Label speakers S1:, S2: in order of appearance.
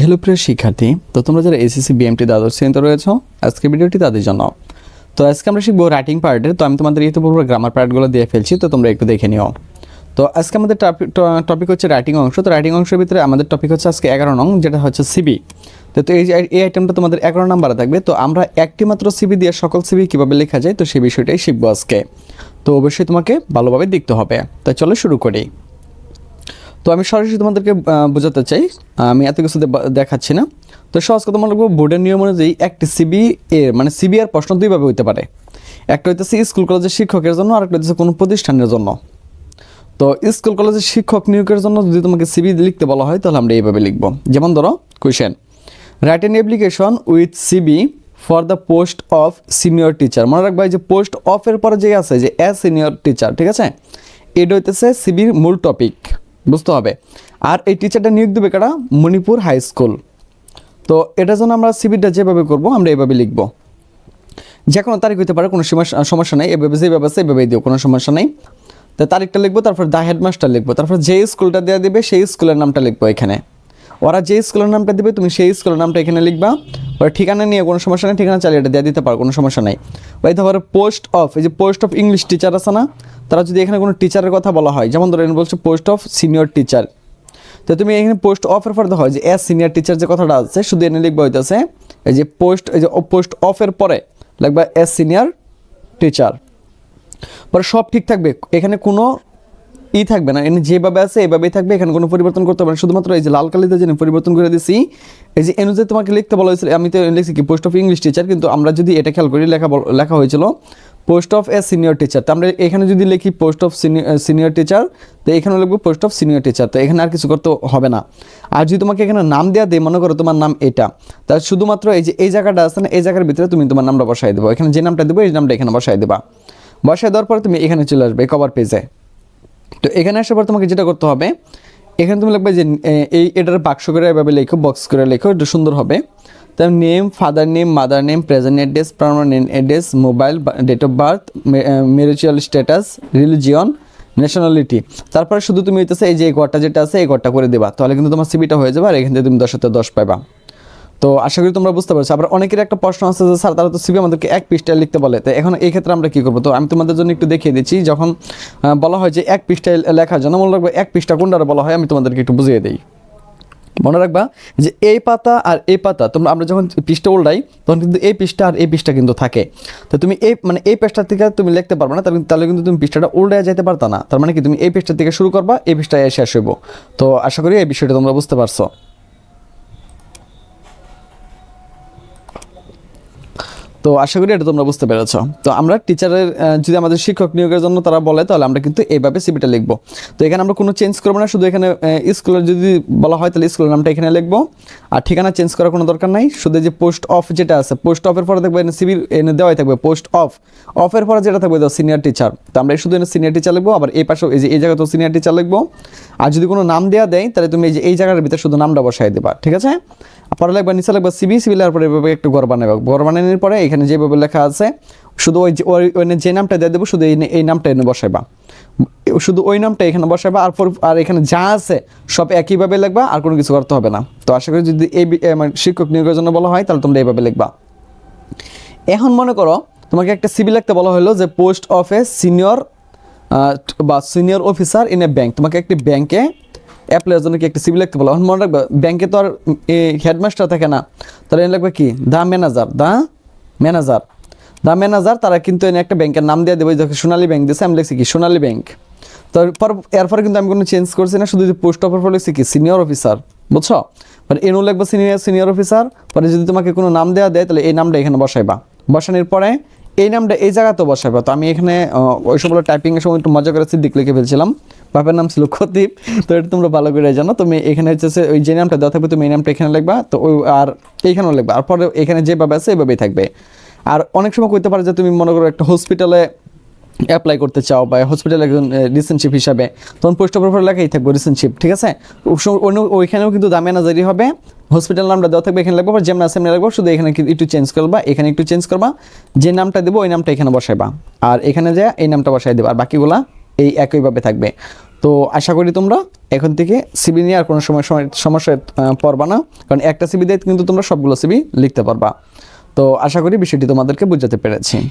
S1: Hello প্রিয় শিক্ষার্থী, তো তোমরা যারা এসএসসি বিএমটি দ্বাদশ শ্রেণীতে রয়েছ আজকে ভিডিওটি তাদের জন্য। তো আজকে আমরা শিখব রাইটিং পার্টের তো আমি তোমাদের ইতিপূর্বে গ্রামার পার্টগুলো দিয়ে ফেলছি, তো তোমরা একটু দেখে নিও। তো আজকে আমাদের টপিক হচ্ছে রাইটিং অংশ, তো রাইটিং অংশের ভিতরে আমাদের টপিক হচ্ছে আজকে এগারো নং, যেটা হচ্ছে সিবি তো তো এই এই আইটেমটা তোমাদের এগারো নাম্বারে থাকবে, তো আমরা একটি মাত্র সিবি দিয়ে সকল সিবি কীভাবে লেখা যায়, তো সেই বিষয়টাই শিখব আজকে। তো অবশ্যই তোমাকে ভালোভাবে দেখতে হবে। তো চলো শুরু করি। তো আমি সরাসরি তোমাদেরকে বোঝাতে চাই, আমি এত কিছুতে দেখাচ্ছি না। তো সহজ কথা মনে করব বোর্ডের নিয়ম অনুযায়ী একটি সিবি এর মানে সিবি আর প্রশ্ন দুইভাবে হইতে পারে। একটা হইতেছে স্কুল, কলেজের শিক্ষকের জন্য আর একটা হইতেছে কোনো প্রতিষ্ঠানের জন্য। তো স্কুল, কলেজের শিক্ষক নিয়োগের জন্য যদি তোমাকে সিবি লিখতে বলা হয়, তাহলে আমরা এইভাবে লিখব। যেমন ধরো question write an application with CV for the post of senior teacher মনে রাখবা যে পোস্ট অফের পরে যে আছে, যে অ্যাজ সিনিয়র টিচার ঠিক আছে? এটা হইতেছে সিবির মূল টপিক বুঝতে হবে। আর এই টিচারটা নিয়োগ দেবে কারা? মণিপুর হাই স্কুল তো এটার জন্য আমরা সিবিটা যেভাবে করব, আমরা এভাবে লিখব। যে কোনো তারিখ হইতে পারে, কোনো সমস্যা নেই। এভাবে যেভাবে আছে, এভাবেই দিও, কোনো সমস্যা নেই। তো তারিখটা লিখব, তারপর দা হেডমাস্টার লিখব। তারপর যে স্কুলটা দেওয়া দেবে, সেই স্কুলের নামটা লিখব এখানে। ওরা যে স্কুলের নামটা দেবে, তুমি সেই স্কুলের নামটা এখানে লিখবা। ওরা ঠিকানা নিয়ে কোনো সমস্যা নেই, ঠিকানা চালিয়ে এটা দিয়ে দিতে পারো, কোনো সমস্যা নেই। ওই তারপরে পোস্ট অফ এই যে পোস্ট অফ ইংলিশ টিচার আছে না, তারা যদি এখানে কোনো টিচারের কথা বলা হয়, যেমন ধরেন বলছে পোস্ট অফ সিনিয়র টিচার তো তুমি এখানে পোস্ট অফের পরে হয় যে এস সিনিয়র টিচার যে কথাটা আছে, শুধু এনে লিখবা হইতেছে, এই যে পোস্ট এই যে পোস্ট অফের পরে লাগবে এস সিনিয়র টিচার পরে সব ঠিক থাকবে, এখানে কোনো ই থাকবে না এনে যেভাবে আছে, এভাবেই থাকবে, এখানে কোনো পরিবর্তন করতে হবে না। শুধুমাত্র এই যে লাল কালিতে যে পরিবর্তন করে দিছি এই যে এনু যে তোমাকে লিখতে বলা হয়েছিল, আমি তো লিখছি কি পোস্ট অফ ইংলিশ টিচার কিন্তু আমরা যদি এটা খেয়াল করি, লেখা লেখা হয়েছিল post of a senior teacher তো আমরা এখানে যদি লিখি পোস্ট অফ সিনিয়র টিচার তো এখানে লিখব পোস্ট অফ সিনিয়র টিচার তো এখানে আর কিছু করতে হবে না। আর যদি তোমাকে এখানে নাম দেওয়া দেয়, মনে করো তোমার নাম এটা তার শুধুমাত্র এই যে, এই জায়গাটা আছে না, এই জায়গার ভিতরে তুমি তোমার নামটা বসাই দেবো। এখানে যে নামটা দেবো, এই নামটা এখানে বসাই দেবা। বসাই দেওয়ার পরে তুমি এখানে চলে আসবে কভার পেজে তো এখানে আসার পর তোমাকে যেটা করতে হবে এখানে তুমি লিখবে যে এই এটার বাক্স করে এভাবে লেখো বক্স করে লেখো, এটা সুন্দর হবে। তার name father name mother name present address permanent address mobile date of birth marital status religion nationality তারপরে শুধু তুমি হইতেছে এই যে এই ঘরটা যেটা আছে, এই ঘরটা করে দেবা। তাহলে কিন্তু তোমার সিবিটা হয়ে যাবে আর এখান থেকে তুমি দশ হাতে দশ পাবা তো আশা করি তোমরা বুঝতে পারছ। আবার অনেকের একটা প্রশ্ন আছে যে, স্যার তারা তো সিবি আমাদেরকে এক পৃষ্ঠায় লিখতে বলে। তো এখন এই ক্ষেত্রে আমরা কি করব? তো আমি তোমাদের জন্য একটু দেখিয়ে দিচ্ছি, যখন বলা হয় যে এক পৃষ্ঠায় লেখার জন্য, মনে রাখব এক পৃষ্ঠা কোনটারে বলা হয়, আমি তোমাদেরকে একটু বুঝিয়ে দিই। মনে রাখবা যে, এই পাতা আর এই পাতা, তোমরা, আমরা যখন পৃষ্ঠা উল্টাই, তখন কিন্তু এই পৃষ্ঠা আর এই পৃষ্ঠা কিন্তু থাকে। তো তুমি এই মানে এই পৃষ্ঠা থেকে তুমি লিখতে পারবে না, তাহলে কিন্তু তুমি পৃষ্ঠাটা উল্টায় যেতে পারতা না। তার মানে কি, তুমি এই পৃষ্ঠা থেকে শুরু করবা, এই পৃষ্ঠায় শেষ হইব তো আশা করি এই বিষয়টা তোমরা বুঝতে পারছ। তো আশা করি এটা তোমরা বুঝতে পেরেছ। তো আমরা টিচারের যদি আমাদের শিক্ষক নিয়োগের জন্য তারা বলে, তাহলে আমরা কিন্তু এইভাবে সিবিটা লিখব। তো এখানে আমরা কোনো চেঞ্জ করব না, শুধু এখানে স্কুলের যদি বলা হয়, তাহলে স্কুলের নামটা এখানে লিখব। আর ঠিকানা চেঞ্জ করার কোনো দরকার নাই। শুধু যে পোস্ট অফ যেটা আছে পোস্ট অফের পরে দেখবে এনে সিবির এনে দেওয়াই থাকবে পোস্ট অফ অফের পরে যেটা থাকবে সিনিয়র টিচার তো আমরা শুধু এনে সিনিয়র টিচার লিখব, আবার এই পাশে এই যে, এই জায়গায় তো সিনিয়র টিচার লিখব। আর যদি কোনো নাম দেওয়া দেয়, তাহলে তুমি এই যে, এই জায়গার ভিতরে শুধু নামটা বসাই দেবা, ঠিক আছে? পরে লিখবা নিচে লিখবা সিবি সিবি লেখার পরে এভাবে একটু ঘর বানাবে ঘর বানানোর পরে এখানে যেভাবে লেখা আছে, শুধু ওই ওই যে নামটা দিয়ে দেবো, শুধু এই নামটা এনে বসাইবা। শুধু ওই নামটা এখানে বসাইবা, আর আর এখানে যা আছে সব একইভাবে লিখবা, আর কোনো কিছু করতে হবে না। তো আশা করি যদি এই মানে শিক্ষক নিয়োগের জন্য বলা হয়, তাহলে তোমরা এইভাবে লিখবা। এখন মনে করো, তোমাকে একটা সিবি লিখতে বলা হলো যে, পোস্ট অফ এ সিনিয়র বা senior officer in a bank. তোমাকে একটি ব্যাংকে অ্যাপ্লাইয়ের জন্য কি একটা সিবি লিখতে বলো? মনে রাখবে ব্যাংকে তো আর হেডমাস্টার থাকে না। তাহলে এনে লাগবে কি? The manager the manager the manager তারা কিন্তু এনে একটা ব্যাংকের নাম দিয়ে দেবে যখন সোনালী ব্যাংক দিয়েছে আমি লিখছি কি, সোনালী ব্যাংক তারপর এরপরে কিন্তু আমি কোনো চেঞ্জ করছি না, শুধু যদি পোস্ট অফার পর লিখছি কি সিনিয়র অফিসার বুঝছ? মানে এনও লাগবে সিনিয়র সিনিয়র অফিসার পরে যদি তোমাকে কোনো নাম দেওয়া দেয়, তাহলে এই নামটা এখানে বসাইবা। বসানোর পরে এই নামটা এই জায়গাতে বসাবে। তো আমি এখানে ওই সবগুলো টাইপিংয়ের সময় একটু মজা করে সিদ্দিক লিখে ফেলছিলাম। বাপের নাম ছিল খতিব, তো এটা তোমরা ভালো করে জানো। তুমি এখানে হচ্ছে ওই যে নামটা দেওয়া থাকবে, তুমি এই নামটা এখানে লিখবা। তো ওই, আর এইখানেও লিখবা। আর পরে এখানে যেভাবে আছে, এভাবেই থাকবে। আর অনেক সময় করতে পারে যে তুমি মনে করো একটা হসপিটালে অ্যাপ্লাই করতে চাও বা হসপিটাল একজন রিসেন্টশিপ হিসাবে, তখন পোস্ট অফার লেখাই থাকবে রিসেন্টশিপ ঠিক আছে? অন্য- ওইখানেও কিন্তু দামে নাজারি হবে। হসপিটাল নামটা দেওয়া থাকবে, এখানে লাগবে যেমন আছে, এমনি লাগবে, শুধু এখানে একটু চেঞ্জ করবা, এখানে একটু চেঞ্জ করবা। যে নামটা দেবো, ওই নামটা এখানে বসাইবা। আর এখানে যা, এই নামটা বসাই দেবা, আর বাকিগুলা এই একইভাবে থাকবে। তো আশা করি তোমরা এখন থেকে সিবি নিয়ে আর কোনো সময় সমস্যায় পড়বা না, কারণ একটা সিবি দিয়ে কিন্তু তোমরা সবগুলো সিবি লিখতে পারবা। তো আশা করি বিষয়টি তোমাদেরকে বুঝাতে পেরেছি।